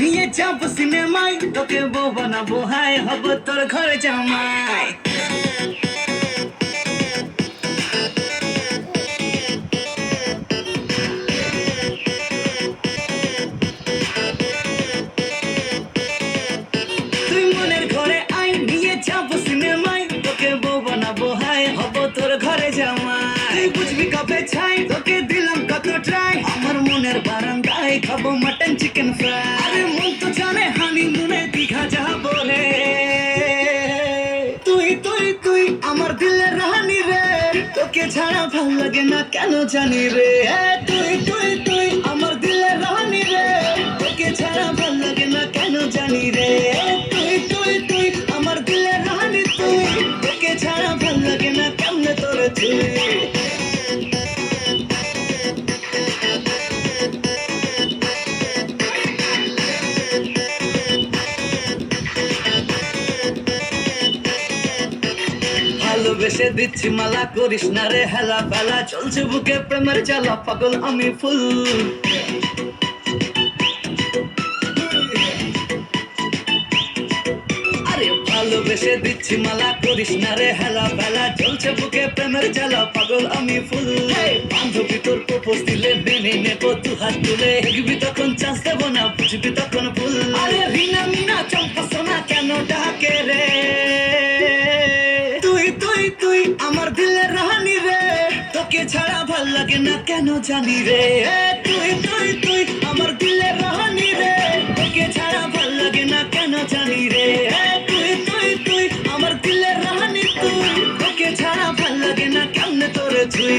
নিয়ে যাব সিনেমায়, তোকে বউ বানাবো হাই হব তোর ঘরে জামাই। বুঝবি তোকে দিলাম কত ট্রাই আমার মনের বারান্দায় খাব মাটন চিকেন ফ্রাই আমার দিলের রানি রে। তোকে ছাড়া ভালো লাগে না, কেন জানি রে? তুই তুই তুই ভালোবেসে দিচ্ছি মালা করিস না রে হেলা ফেলা চলছে বুকে প্রেমের জ্বালা পাগল আমি ফুল। ভালোবেসে দিচ্ছি মালা করিস না রে হেলা ফেলা চলছে বুকে প্রেমের জ্বালা পাগল আমি ফুল। বান্ধবী তোর প্রপোজ দিলে মেনে নেব দু হাত তুলে। দেখবি তখন চান্স দেবো না বুঝবি তখন ভুল। আরে রিনা মিনা চম্পা সোনা কেন ডাকে রে? তোকে ছাড়া ভালো লাগে না, কেন জানি রে? তুই তুই তুই আমার দিলে রাহানি রে। তোকে ছাড়া ভালো লাগে না, কেন জানি রে? তুই তুই তুই আমার দিলে রাহানি তুই। তোকে ছাড়া ভালো লাগে না কেন তোরে তুই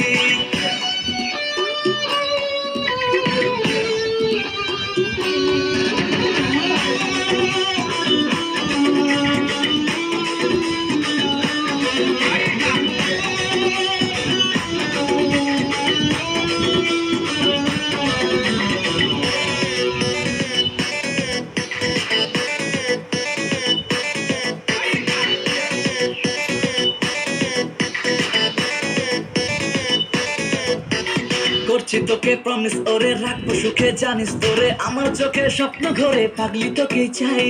করছি তোকে প্রমিস ওরে রাখব সুখে, জানিস তোরে, আমার চোখে স্বপ্ন ঘরে, পাগলি তোকে চাই।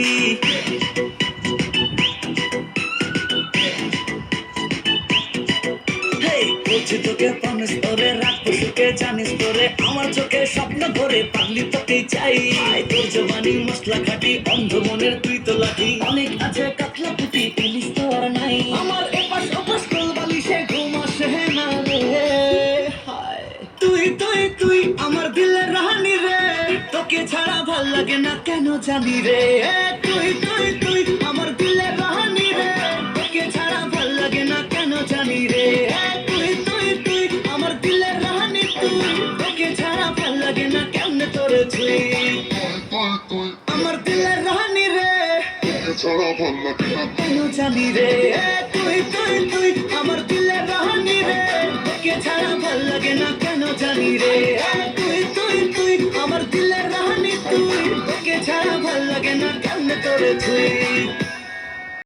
করছি তোকে প্রমিস ওরে রাখব সুখে, জানিস তোরে, আমার চোখে স্বপ্ন ঘরে, পাগলি তোকে চাই। তোর জবানি, মশলা খাটি, অন্ধ মনের তুই তো অনেক আছে, কাতলা পুটি তো আর নাই। আমার তুই আমার দিলের রাহানি রে। তোকে ছাড়া ভালো লাগে না কেন জানি রে? তুই তুই তুই আমার দিলের রাহানি রে। তোকে ছাড়া ভালো লাগে না কেন জানি রে? তুই তুই তুই আমার দিলের রাহানি তুই। তোকে ছাড়া ভালো লাগে না কেমনে তোর তুই আমার দিলের রাহানি রে। তোকে ছাড়া ভালো লাগে না। কেন জানি রে? রে। এ, তুই তুই তুই আমার দিলের রাহানি তুই। তোকে ছাড়া ভালো লাগে না কেন তোরে তুই